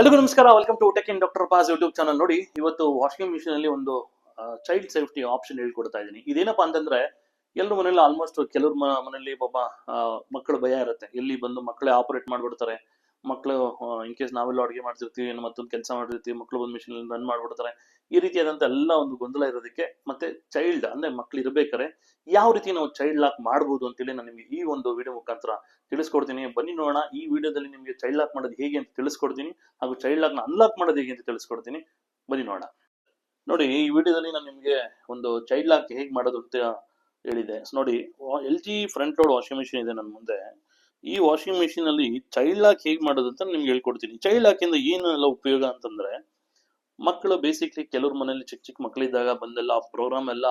ಎಲ್ರಿಗೂ ನಮಸ್ಕಾರ. Welcome to tech in doctor pass YouTube channel ನೋಡಿ, ಇವತ್ತು ವಾಷಿಂಗ್ ಮಿಷಿನ್ ಅಲ್ಲಿ ಒಂದು ಚೈಲ್ಡ್ ಸೇಫ್ಟಿ ಆಪ್ಷನ್ ಹೇಳ್ಕೊಡ್ತಾ ಇದ್ದೀನಿ. ಇದೇನಪ್ಪ ಅಂತಂದ್ರೆ ಎಲ್ಲರ ಮನೇಲಿ ಆಲ್ಮೋಸ್ಟ್ ಕೆಲವ್ರ ಮನೇಲಿ ಪಾಪ ಮಕ್ಕಳು ಭಯ ಇರುತ್ತೆ. ಎಲ್ಲಿ ಬಂದು ಮಕ್ಕಳೇ ಆಪರೇಟ್ ಮಾಡ್ಬಿಡ್ತಾರೆ. ಮಕ್ಕಳು ಇನ್ ಕೇಸ್ ನಾವೆಲ್ಲ ಅಡುಗೆ ಮಾಡ್ತಿರ್ತೀವಿ ಏನೋ ಮತ್ತೊಂದು ಕೆಲಸ ಮಾಡಿರ್ತೀವಿ ಮಕ್ಕಳು ಬಂದು ಮಿಷಿನ್ ರನ್ ಮಾಡ್ಬಿಡ್ತಾರೆ. ಈ ರೀತಿಯಾದಂತ ಎಲ್ಲ ಒಂದು ಗೊಂದಲ ಇರೋದಕ್ಕೆ ಮತ್ತೆ ಚೈಲ್ಡ್ ಅಂದ್ರೆ ಮಕ್ಳು ಇರ್ಬೇಕಾರೆ ಯಾವ ರೀತಿ ನಾವು ಚೈಲ್ಡ್ ಲಾಕ್ ಮಾಡ್ಬೋದು ಅಂತೇಳಿ ನಾನು ನಿಮಗೆ ಈ ಒಂದು ವಿಡಿಯೋ ಮುಖಾಂತರ ತಿಳಿಸ್ಕೊಡ್ತೀನಿ. ಬನ್ನಿ ನೋಡೋಣ, ಈ ವಿಡಿಯೋದಲ್ಲಿ ನಿಮಗೆ ಚೈಲ್ಡ್ ಲಾಕ್ ಮಾಡೋದು ಹೇಗೆ ಅಂತ ತಿಳಿಸ್ಕೊಡ್ತೀನಿ ಹಾಗೂ ಚೈಲ್ಡ್ ಲಾಕ್ನ ಅನ್ಲಾಕ್ ಮಾಡೋದು ಹೇಗೆ ಅಂತ ತಿಳಿಸ್ಕೊಡ್ತೀನಿ. ಬನ್ನಿ ನೋಡೋಣ. ನೋಡಿ, ಈ ವಿಡಿಯೋದಲ್ಲಿ ನಾನು ನಿಮಗೆ ಒಂದು ಚೈಲ್ಡ್ ಲಾಕ್ ಹೇಗೆ ಮಾಡೋದು ಅಂತ ಹೇಳಿದೆ. ನೋಡಿ L G front load washing machine ಇದೆ ನನ್ನ ಮುಂದೆ. ಈ ವಾಷಿಂಗ್ ಮಿಷಿನ್ ಅಲ್ಲಿ ಚೈಲ್ಡ್ ಲಾಕ್ ಹೇಗೆ ಮಾಡೋದು ಅಂತ ನಿಮ್ಗೆ ಹೇಳ್ಕೊಡ್ತೀನಿ. ಚೈಲ್ಡ್ ಲಾಕ್ ಇಂದ ಏನೆಲ್ಲ ಉಪಯೋಗ ಅಂತಂದ್ರೆ ಮಕ್ಕಳು ಬೇಸಿಕ್ಲಿ ಕೆಲವ್ರ ಮನೇಲಿ ಚಿಕ್ಕ ಚಿಕ್ಕ ಮಕ್ಕಳಿದ್ದಾಗ ಬಂದೆಲ್ಲ ಪ್ರೋಗ್ರಾಮ್ ಎಲ್ಲ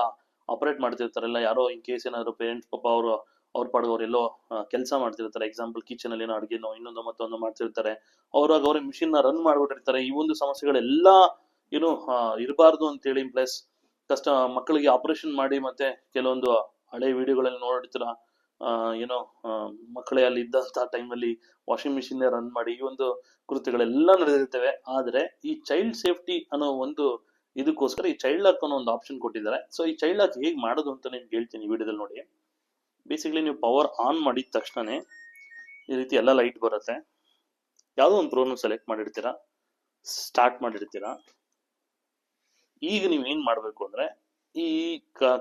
ಆಪರೇಟ್ ಮಾಡ್ತಿರ್ತಾರಲ್ಲ ಯಾರೋ ಇನ್ ಕೇಸ್ ಏನಾದ್ರು ಪೇರೆಂಟ್ಸ್ ಪಾಪ ಅವರು, ಅವ್ರ ಪಾಡ್ಗೆ ಎಲ್ಲೋ ಕೆಲಸ ಮಾಡ್ತಿರ್ತಾರೆ. ಎಕ್ಸಾಂಪಲ್ ಕಿಚನ್ ಅಲ್ಲಿ ಏನೋ ಅಡುಗೆನೋ, ಇನ್ನೊಂದು ಮತ್ತೊಂದು ಮಾಡ್ತಿರ್ತಾರೆ. ಅವ್ರಾಗ ಅವ್ರ ಮಿಷಿನ್ನ ರನ್ ಮಾಡ್ಬಿಟ್ಟಿರ್ತಾರೆ. ಈ ಒಂದು ಸಮಸ್ಯೆಗಳೆಲ್ಲ ಏನು ಇರಬಾರ್ದು ಅಂತೇಳಿ ಪ್ಲಸ್ ಕಷ್ಟ ಮಕ್ಕಳಿಗೆ ಆಪರೇಷನ್ ಮಾಡಿ ಮತ್ತೆ ಕೆಲವೊಂದು ಹಳೆ ವಿಡಿಯೋಗಳಲ್ಲಿ ನೋಡಿರ್ತೀರ ಏನೋ ಮಕ್ಕಳೇ ಅಲ್ಲಿ ಇದ್ದಂತ ಟೈಮಲ್ಲಿ ವಾಷಿಂಗ್ ಮಿಷಿನ್ ರನ್ ಮಾಡಿ ಈ ಒಂದು ಕೃತ್ಯಗಳೆಲ್ಲ ನಡೆದಿರ್ತವೆ. ಆದ್ರೆ ಈ ಚೈಲ್ಡ್ ಸೇಫ್ಟಿ ಅನ್ನೋ ಒಂದು ಇದಕ್ಕೋಸ್ಕರ ಈ ಚೈಲ್ಡ್ ಲಾಕ್ ಅನ್ನೋ ಒಂದು ಆಪ್ಷನ್ ಕೊಟ್ಟಿದ್ದಾರೆ. ಸೊ ಈ ಚೈಲ್ಡ್ ಲಾಕ್ ಹೇಗೆ ಮಾಡೋದು ಅಂತ ನಿಮ್ಗೆ ಹೇಳ್ತೀನಿ ವಿಡಿಯೋದಲ್ಲಿ ನೋಡಿ. ಬೇಸಿಕಲಿ ನೀವು ಪವರ್ ಆನ್ ಮಾಡಿದ ತಕ್ಷಣನೇ ಈ ರೀತಿ ಎಲ್ಲ ಲೈಟ್ ಬರುತ್ತೆ. ಯಾವುದೋ ಒಂದು ಪ್ರೋಗ್ರಾಮ್ ಸೆಲೆಕ್ಟ್ ಮಾಡಿರ್ತೀರಾ? ಸ್ಟಾರ್ಟ್ ಮಾಡಿರ್ತೀರಾ? ಈಗ ನೀವು ಏನ್ ಮಾಡ್ಬೇಕು ಅಂದ್ರೆ ಈ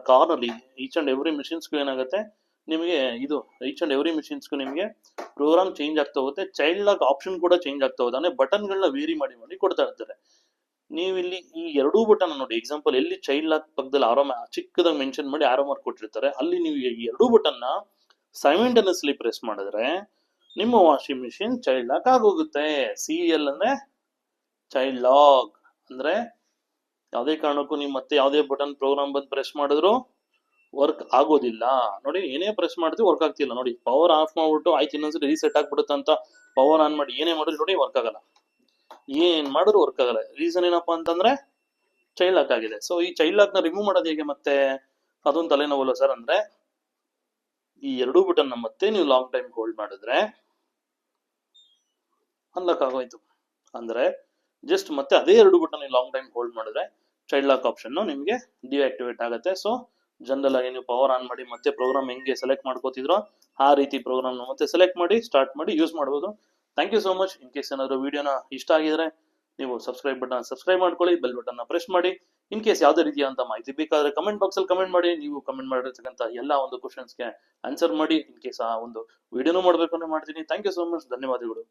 ಕಾರ್ನಲ್ಲಿ ಈಚ್ ಅಂಡ್ ಎವ್ರಿ ಮಿಷಿನ್ಸ್ಗೂ ಏನಾಗುತ್ತೆ? ನಿಮಗೆ ಇದು ಈಚ್ ಅಂಡ್ ಎವ್ರಿ ಮಿಷಿನ್ಸ್ಗೂ ನಿಮಗೆ ಪ್ರೋಗ್ರಾಮ್ ಚೇಂಜ್ ಆಗ್ತಾ ಹೋಗುತ್ತೆ. ಚೈಲ್ಡ್ ಲಾಕ್ ಆಪ್ಷನ್ ಕೂಡ ಚೇಂಜ್ ಆಗ್ತಾ ಹೋಗುತ್ತೆ. ಅಂದರೆ ಬಟನ್ಗಳನ್ನ ವೇರಿ ಮಾಡಿ ಮಾಡಿ ಕೊಡ್ತಾ ಇರ್ತಾರೆ. ನೀವು ಇಲ್ಲಿ ಈ ಎರಡೂ ಬಟನ್ ನೋಡಿ. ಎಕ್ಸಾಂಪಲ್ ಎಲ್ಲಿ ಚೈಲ್ಡ್ ಲಾಕ್ ಪಕ್ಕದಲ್ಲಿ ಆರೋ ಚಿಕ್ಕದಾಗಿ ಮೆನ್ಷನ್ ಮಾಡಿ ಆರೋ ಮಾರ್ಕ್ ಕೊಟ್ಟಿರ್ತಾರೆ. ಅಲ್ಲಿ ನೀವು ಈ ಎರಡೂ ಬಟನ್ನ ಸೈಮೆಂಟನಸ್ಲಿ ಪ್ರೆಸ್ ಮಾಡಿದ್ರೆ ನಿಮ್ಮ ವಾಷಿಂಗ್ ಮಿಷಿನ್ ಚೈಲ್ಡ್ ಲಾಕ್ ಆಗೋಗುತ್ತೆ. ಸಿ ಎಲ್ ಅಂದ್ರೆ ಚೈಲ್ಡ್ ಲಾಕ್ ಅಂದ್ರೆ ಯಾವುದೇ ಕಾರಣಕ್ಕೂ ನೀವು ಮತ್ತೆ ಯಾವುದೇ ಬಟನ್ ಪ್ರೋಗ್ರಾಮ್ ಬಂದು ಪ್ರೆಸ್ ಮಾಡಿದ್ರು ವರ್ಕ್ ಆಗೋದಿಲ್ಲ. ನೋಡಿ, ಏನೇ ಪ್ರೆಸ್ ಮಾಡಿದ್ರು ವರ್ಕ್ ಆಗ್ತಿಲ್ಲ. ನೋಡಿ ಪವರ್ ಆಫ್ ಮಾಡ್ಬಿಟ್ಟು ಆಯ್ತು, ಇನ್ನೊಂದ್ಸರಿ ರೀಸೆಟ್ ಆಗ್ಬಿಡುತ್ತೆ ಅಂತ ಪವರ್ ಆನ್ ಮಾಡಿ ಏನೇ ಮಾಡಿದ್ರು ನೋಡಿ ವರ್ಕ್ ಆಗಲ್ಲ. ಏನ್ ಮಾಡಿದ್ರು ವರ್ಕ್ ಆಗಲ್ಲ. ರೀಸನ್ ಏನಪ್ಪಾ ಅಂತಂದ್ರೆ ಚೈಲ್ಡ್ ಲಾಕ್ ಆಗಿದೆ. ಸೊ ಈ ಚೈಲ್ಡ್ ಲಾಕ್ನ ರಿಮೂವ್ ಮಾಡೋದು ಹೇಗೆ ಮತ್ತೆ? ಅದೊಂದು ತಲೆನೋವಲ್ಲ ಸರ್ ಅಂದ್ರೆ, ಈ ಎರಡೂ ಬಟನ್ ಮತ್ತೆ ನೀವು ಲಾಂಗ್ ಟೈಮ್ ಹೋಲ್ಡ್ ಮಾಡಿದ್ರೆ ಅನ್ಲಾಕ್ ಆಗೋಯ್ತು. ಅಂದ್ರೆ ಜಸ್ಟ್ ಮತ್ತೆ ಅದೇ ಎರಡು ಬಟನ್ ಲಾಂಗ್ ಟೈಮ್ ಹೋಲ್ಡ್ ಮಾಡಿದ್ರೆ ಚೈಲ್ಡ್ ಲಾಕ್ ಆಪ್ಷನ್ ನಿಮಗೆ ಡಿಆಕ್ಟಿವೇಟ್ ಆಗುತ್ತೆ. ಸೊ ಜನರಲ್ ಆಗಿ ನೀವು ಪವರ್ ಆನ್ ಮಾಡಿ ಮತ್ತೆ ಪ್ರೋಗ್ರಾಮ್ ಹೆಂಗೆ ಸೆಲೆಕ್ಟ್ ಮಾಡ್ಕೋತಿದ್ರೋ ಆ ರೀತಿ ಪ್ರೋಗ್ರಾಮ್ ಮತ್ತೆ ಸೆಲೆಕ್ಟ್ ಮಾಡಿ ಸ್ಟಾರ್ಟ್ ಮಾಡಿ ಯೂಸ್ ಮಾಡ್ಬೋದು. Thank you so much in case ಏನಾದರೂ ವಿಡಿಯೋನ ಇಷ್ಟ ಆಗಿದ್ರೆ ನೀವು ಸಬ್ಸ್ಕ್ರೈಬ್ ಬಟನ್ ಸಬ್ಸ್ಕ್ರೈಬ್ ಮಾಡ್ಕೊಳ್ಳಿ ಬೆಲ್ ಬಟನ್ ಪ್ರೆಸ್ ಮಾಡಿ. ಇನ್ ಕೇಸ್ ಯಾವುದೇ ರೀತಿಯಾದಂಥ ಮಾಹಿತಿ ಬೇಕಾದ್ರೆ ಕಮೆಂಟ್ ಬಾಕ್ಸ್ ಅಲ್ಲಿ ಕಮೆಂಟ್ ಮಾಡಿ, ನೀವು ಕಮೆಂಟ್ ಮಾಡಿರ್ತಕ್ಕಂಥ ಎಲ್ಲ ಒಂದು ಕ್ವಶನ್ಸ್ಗೆ ಆನ್ಸರ್ ಮಾಡಿ. ಇನ್ ಕೇಸ್ ಆ ಒಂದು ವಿಡಿಯೋನೂ ಮಾಡಬೇಕು ಮಾಡ್ತೀನಿ. ಥ್ಯಾಂಕ್ ಯು ಸೋ ಮಚ್ ಧನ್ಯವಾದಗಳು.